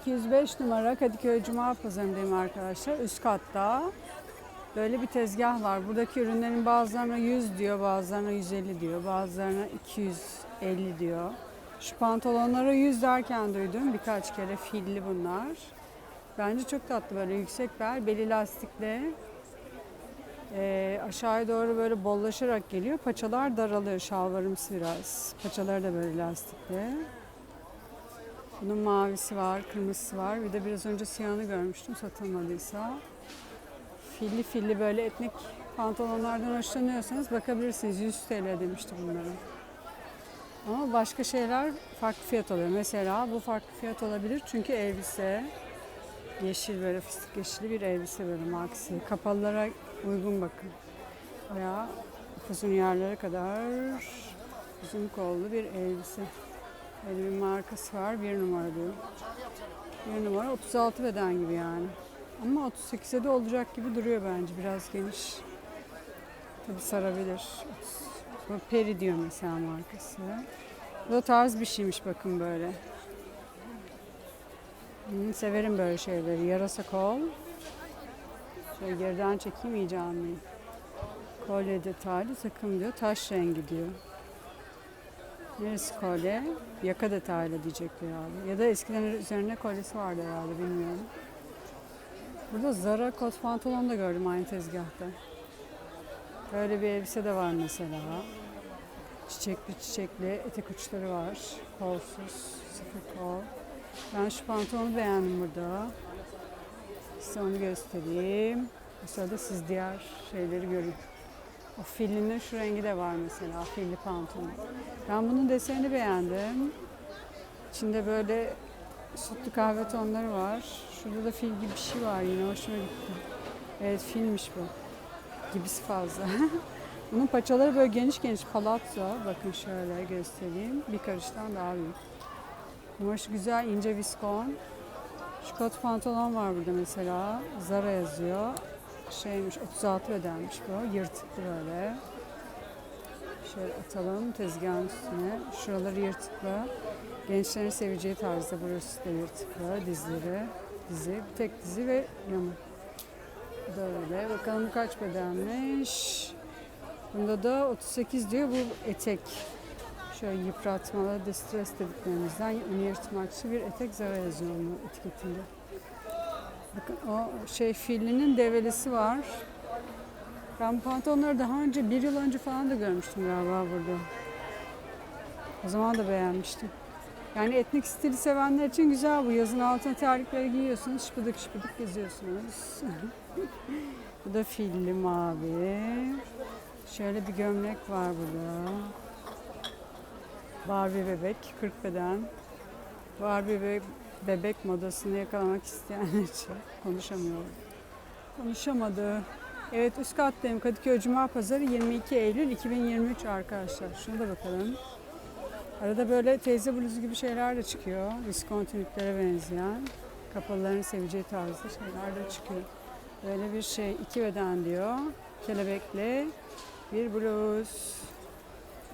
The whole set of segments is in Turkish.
205 numara Kadıköy Cuma Pazarı'ndayım arkadaşlar. Üst katta. Böyle bir tezgah var. Buradaki ürünlerin bazılarına 100 diyor, bazılarına 150 diyor, bazılarına 250 diyor. Şu pantolonlara 100 derken duydum birkaç kere filli bunlar. Bence çok tatlı böyle yüksek bel, beli lastikli. Ee, aşağıya doğru böyle bollaşarak geliyor. Paçalar daralıyor, şalvarımsı biraz. Paçaları da böyle lastikli. Bunun mavisi var, kırmızısı var. Bir de biraz önce siyahını görmüştüm satılmadıysa. Filli filli böyle etnik pantolonlardan hoşlanıyorsanız bakabilirsiniz. 100 TL demişti bunların. Ama başka şeyler farklı fiyat oluyor. Mesela bu farklı fiyat olabilir çünkü elbise yeşil böyle fıstık yeşili bir elbise böyle maxi. Kapalılara uygun bakın. Bayağı uzun yerlere kadar uzun kollu bir elbise. Böyle bir markası var. Bir numara diyor. Bir numara 36 beden gibi yani. Ama 38'e de olacak gibi duruyor bence. Biraz geniş. Tabii sarabilir. Bu Peri diyor mesela markası. Bu da tarz bir şeymiş bakın böyle. Hı, severim böyle şeyleri. Yarasa kol. Şöyle geriden çekeyim iyice anlayayım. Kolye detaylı takım diyor. Taş rengi diyor. Neresi kolye? Yaka detaylı diyecekler herhalde. Ya da eskiden üzerine kolyesi vardı herhalde bilmiyorum. Burada Zara kot pantolon da gördüm aynı tezgahta. Böyle bir elbise de var mesela. Çiçekli çiçekli etek uçları var. Kolsuz, sıfır kol. Ben şu pantolonu beğendim burada. Size onu göstereyim. Bu sırada siz diğer şeyleri görün. O fillinin şu rengi de var mesela, filli pantolon. Ben bunun desenini beğendim. İçinde böyle sütlü kahve tonları var. Şurada da fil gibi bir şey var yine hoşuma gitti. Evet filmiş bu. Gibisi fazla. Bunun paçaları böyle geniş geniş palazzo. Bakın şöyle göstereyim. Bir karıştan daha büyük. Kumaşı güzel ince viskon. Şu kot pantolon var burada mesela. Zara yazıyor. Şeymiş 36 bedenmiş bu. Yırtıklı böyle. Şöyle atalım tezgahın üstüne. Şuraları yırtıklı. Gençlerin seveceği tarzda burası da yırtıklı. Dizleri. Dizi. Tek dizi ve yamuk. Bu da öyle. Bakalım kaç bedenmiş. Bunda da 38 diyor. Bu etek. Şöyle yıpratmalı, distres dediklerimizden yırtmakçı bir etek zara yazıyor onun etiketinde. O şey filinin develisi var. Ben bu pantolonları daha önce, bir yıl önce falan da görmüştüm galiba burada. O zaman da beğenmiştim. Yani etnik stili sevenler için güzel bu. Yazın altına terlikleri giyiyorsunuz, şıpıdık şıpıdık geziyorsunuz. bu da filli mavi. Şöyle bir gömlek var burada. Barbie bebek, 40 beden. Barbie be- bebek modasını yakalamak isteyenler için konuşamıyorum. Konuşamadı. Evet üst kattayım. Kadıköy Cuma Pazarı 22 Eylül 2023 arkadaşlar. Şuna da bakalım. Arada böyle teyze bluzu gibi şeyler de çıkıyor. Diskontinüklere benzeyen. Kapalıların seveceği tarzda şeyler de çıkıyor. Böyle bir şey iki beden diyor. Kelebekli bir bluz.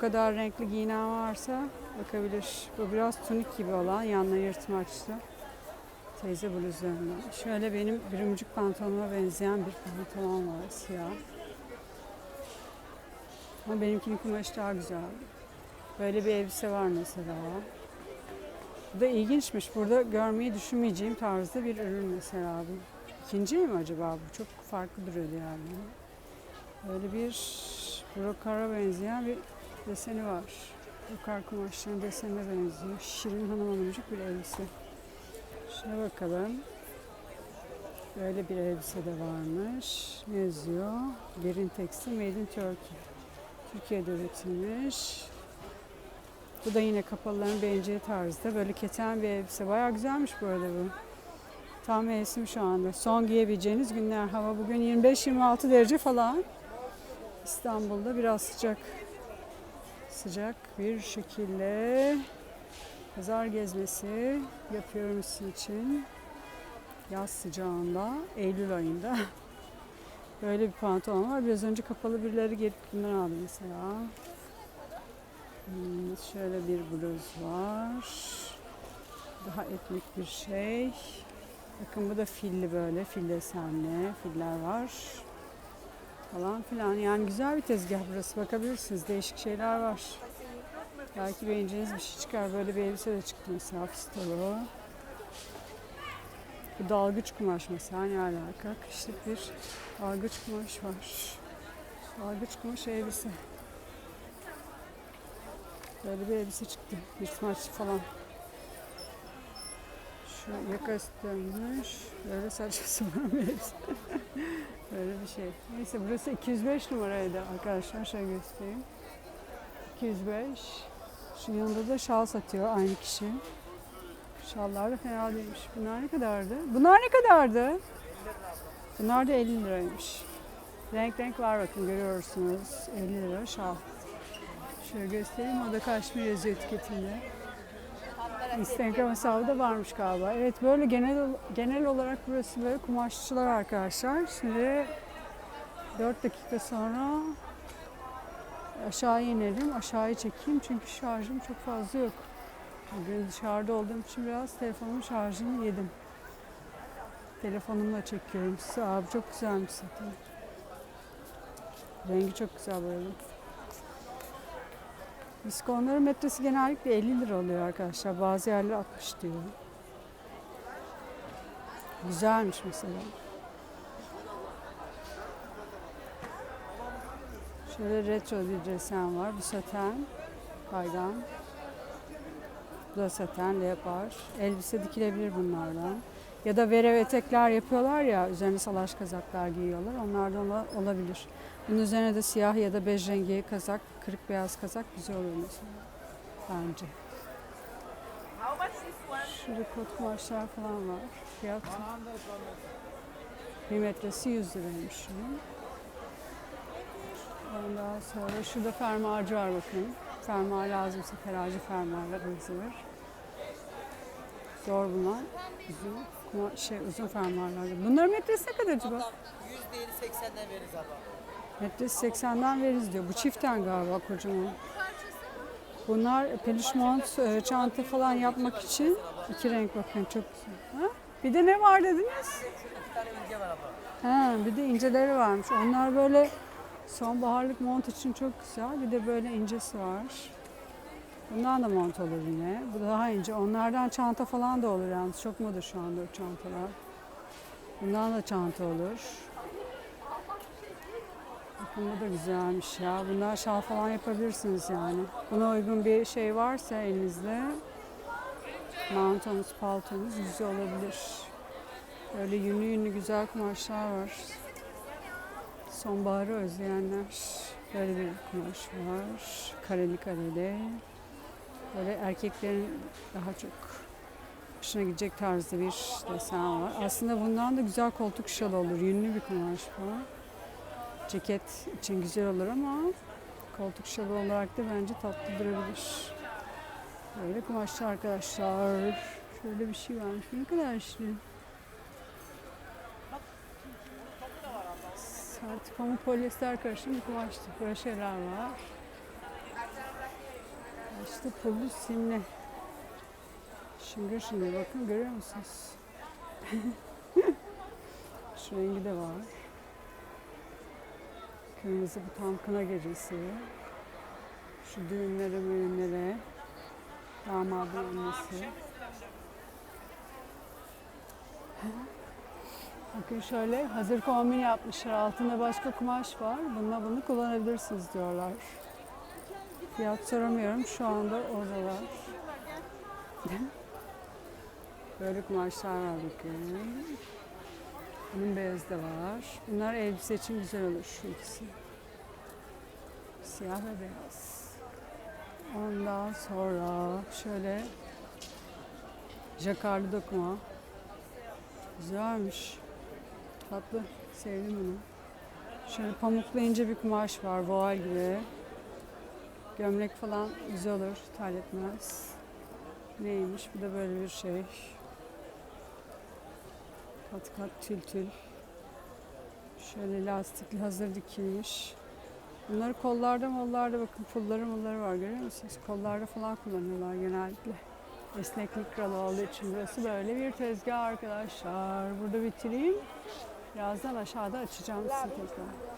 Kadar renkli giyinen varsa bakabilir. Bu biraz tunik gibi olan yanına yırtmaçlı. Teyze bluzlarından. Şöyle benim bürümcük pantolonuma benzeyen bir pantolon var siyah. Ama benimkinin kumaşı daha güzel. Böyle bir elbise var mesela. Bu da ilginçmiş. Burada görmeyi düşünmeyeceğim tarzda bir ürün mesela bu. İkinci mi acaba bu? Çok farklı duruyordu yani. Böyle bir brokara benzeyen bir deseni var. Brokar kumaşların desenine benziyor. Şirin Hanım Hanımcık bir elbise. Şuna bakalım. Böyle bir elbise de varmış. Ne yazıyor? Derin tekstil made in Turkey. Türkiye'de üretilmiş. Bu da yine kapalıların beğeneceği tarzda. Böyle keten bir elbise. Bayağı güzelmiş bu arada bu. Tam mevsim şu anda. Son giyebileceğiniz günler. Hava bugün 25-26 derece falan. İstanbul'da biraz sıcak. Sıcak bir şekilde pazar gezmesi yapıyorum sizin için. Yaz sıcağında, Eylül ayında. Böyle bir pantolon var. Biraz önce kapalı birileri gelip bundan aldım mesela. Hmm, şöyle bir bluz var. Daha etnik bir şey. Bakın bu da filli böyle. Fil desenli. Filler var. Falan filan. Yani güzel bir tezgah burası. Bakabilirsiniz. Değişik şeyler var. Belki beğeneceğiniz bir şey çıkar. Böyle bir elbise de çıktı mesela. Fistolu. Bu dalgıç kumaş mesela. Ne alaka? Kışlık bir dalgıç kumaş var. Dalgıç kumaş elbise. Böyle bir elbise çıktı. Bir smaç falan. Şu yakası dönmüş. Böyle saçma sapan bir elbise. Böyle bir şey. Neyse burası 205 numaraydı arkadaşlar. Şöyle göstereyim. 205. Şu yanında da şal satıyor aynı kişi. Şallar da fena değilmiş. Bunlar ne kadardı? Bunlar ne kadardı? Bunlar da 50 liraymış. Renk renk var bakın görüyorsunuz. 50 lira şal. Şöyle göstereyim. O da kaşmir yazıyor etiketinde. Instagram hesabı da varmış galiba. Evet böyle genel genel olarak burası böyle kumaşçılar arkadaşlar. Şimdi 4 dakika sonra aşağı inerim. Aşağıya çekeyim çünkü şarjım çok fazla yok. Bugün dışarıda olduğum için biraz telefonumun şarjını yedim. Telefonumla çekiyorum size. Abi çok güzelmiş zaten. Rengi çok güzel böyle. Biskonların metresi genellikle 50 lira oluyor arkadaşlar. Bazı yerler 60 diyor. Güzelmiş mesela. Şöyle retro bir desen var. Bu saten, kaygan. Bu da saten, leopar. Elbise dikilebilir bunlardan. Ya da verev etekler yapıyorlar ya, üzerine salaş kazaklar giyiyorlar. Onlardan ola- olabilir. Bunun üzerine de siyah ya da bej rengi kazak, kırık beyaz kazak güzel olur mesela. Bence. Şurada kot kumaşlar falan var. Fiyat bir metresi 100 liraymış şunun. Ondan sonra şurada fermuarcı var bakın. Fermuar lazımsa terazi fermuarla hazır. Zor bulunan uzun, kuma- şey, uzun fermuarlar. Bunların metresi ne kadar acaba? %50 80'den veririz abla. Metresi 80'den veririz diyor. Bu çiften galiba kocaman. Bunlar peluş mont, e, çanta falan yapmak için iki renk bakın çok güzel. Ha? Bir de ne var dediniz? Ha, bir de inceleri varmış. Onlar böyle sonbaharlık mont için çok güzel. Bir de böyle incesi var. Bundan da mont olur yine. Bu daha ince. Onlardan çanta falan da olur yalnız. Çok moda şu anda o çantalar. Bundan da çanta olur. Bakın da güzelmiş ya. Bunlar şal falan yapabilirsiniz yani. Buna uygun bir şey varsa elinizde mantonuz, paltonuz güzel olabilir. Böyle yünlü yünlü güzel kumaşlar var. Sonbaharı özleyenler. Böyle bir kumaş var. Kareli kareli. Böyle erkeklerin daha çok hoşuna gidecek tarzda bir desen var. Aslında bundan da güzel koltuk şalı olur. Yünlü bir kumaş bu. Ceket için güzel olur ama koltuk şalı olarak da bence tatlı durabilir. Böyle kumaşlar arkadaşlar. Şöyle bir şey varmış. Ne kadar şirin. Sert pamuk polyester karışımı bir kumaştı. Böyle var. İşte pullu simli. Şıngır şıngır bakın görüyor musunuz? Şu rengi de var. Kırmızı bu tam kına gecesi. Şu düğünlere müğünlere. Damadın annesi. Bakın şöyle hazır kombin yapmışlar. Altında başka kumaş var. Bununla bunu kullanabilirsiniz diyorlar. Fiyat soramıyorum. Şu anda oradalar. Böyle kumaşlar var bakın. Bunun beyazı da var. Bunlar elbise için güzel olur şu ikisi. Siyah ve beyaz. Ondan sonra şöyle jakarlı dokuma. Güzelmiş. Tatlı. Sevdim bunu. Şöyle pamuklu ince bir kumaş var. Voal gibi. Gömlek falan güzel olur. Terletmez. Neymiş? Bu da böyle bir şey. Kat kat tül tül. Şöyle lastikli hazır dikilmiş. Bunları kollarda mollarda bakın pulları mulları var görüyor musunuz? Kollarda falan kullanıyorlar genellikle. Esneklik kralı olduğu için burası böyle bir tezgah arkadaşlar. Burada bitireyim. Birazdan aşağıda açacağım size tekrar.